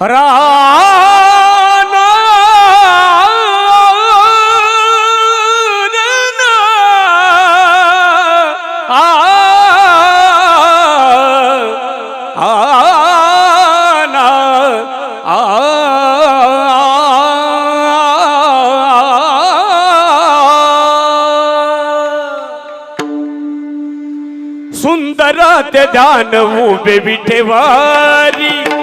राना सुंदर ते जानू बेबी ठेवारी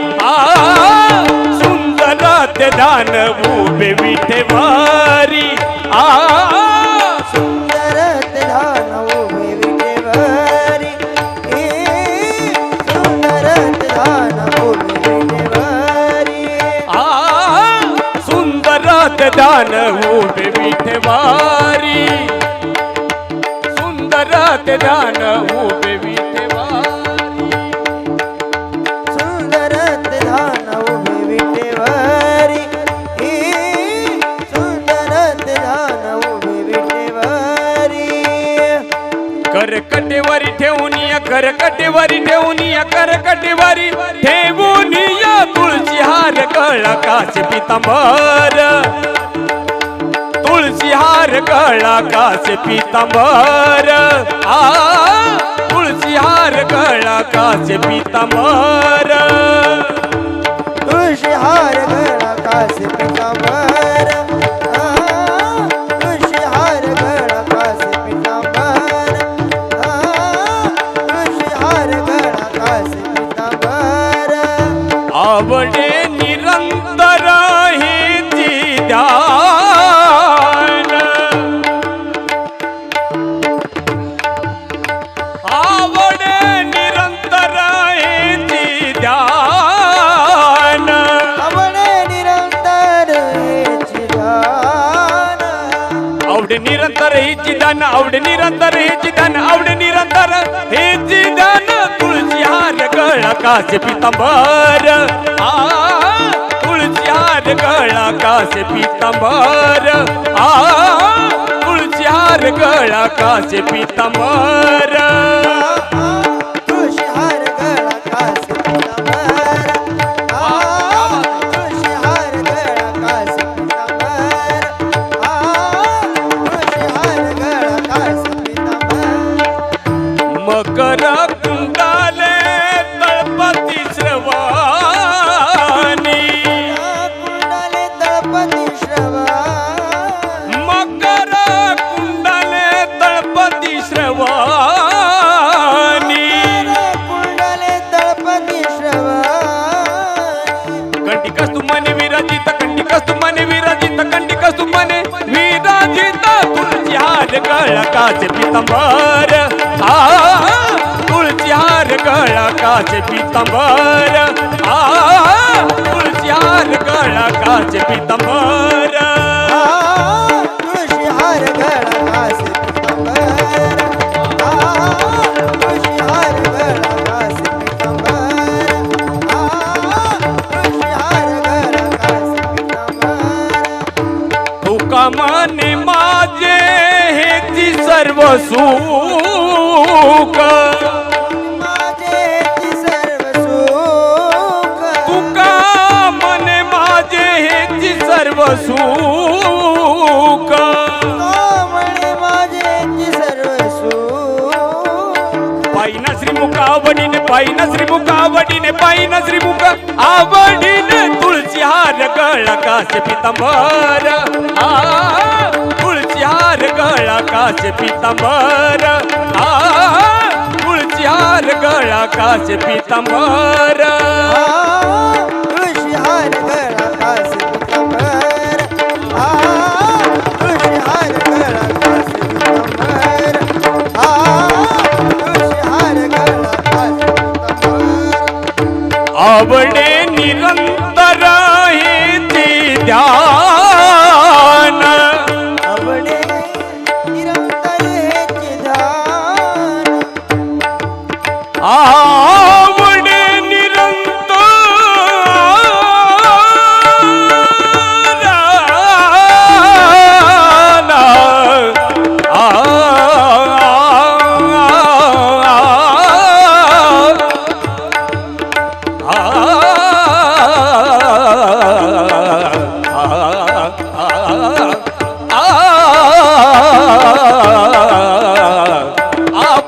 सुंदरात दान हो उभे विठे वारी आ सुंदरात दान उभे विठे वारी। सुंदरात दान उभे विठे वारी आ सुंदरात दान उभे विठे वारी सुंदरात दान उभे विठे करकटेवारी ठेवून या करकटेवारी. ठेवून या तुळशी हार कळा काच पितांबर. तुळशी हार कळा काच पितांबर. आ तुळशी हार कळा काच पितांबर. तुळशी हार कळा कास पितांबर. निरंतर हिची दान आवड निरंतर हिची दान आवड निरंतर हिची दान तुळशी हार गळा कासे पितांबर. आ तुळशी हार गळा कासे पितांबर. आ तुळशी हार गळा कासे पितांबर. गळा काच पितांबर। आ तुळशी हार गळा काच पितांबर। आ तुळशी हार गळा काच पितांबर। तुळशी हार गळा कास पितांबर। आ, तुळशी सर्व सुख तुका मने माझे सर्व सुख पायना श्रीमुख आवडीने पायना श्रीमुख आवडीने पायना श्रीमुख आवडीने तुळशी हार गळा काश पितांबर। आ काचे पितांबर. आ तुळची हार गळा काचे पितांबर.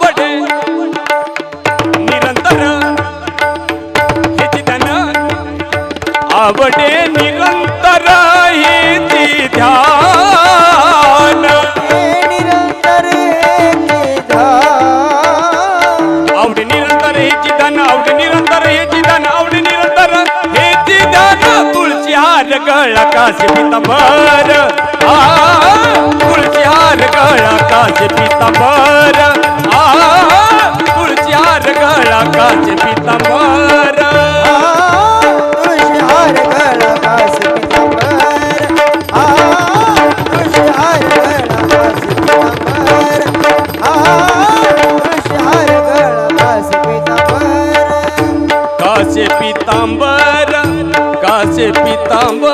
बडे निरंतर हेची त्यानं आवडे निरंतर हेची ध्यान. निरंतर आवडे निरंतर हेची धन आवडे निरंतर हेची धन आवडे निरंतर हेची धन तुळशी हार गळा काशी पितांबर आ तुळशी हार गळा कास पितांबर काचे पीतांबर काचे पितांबर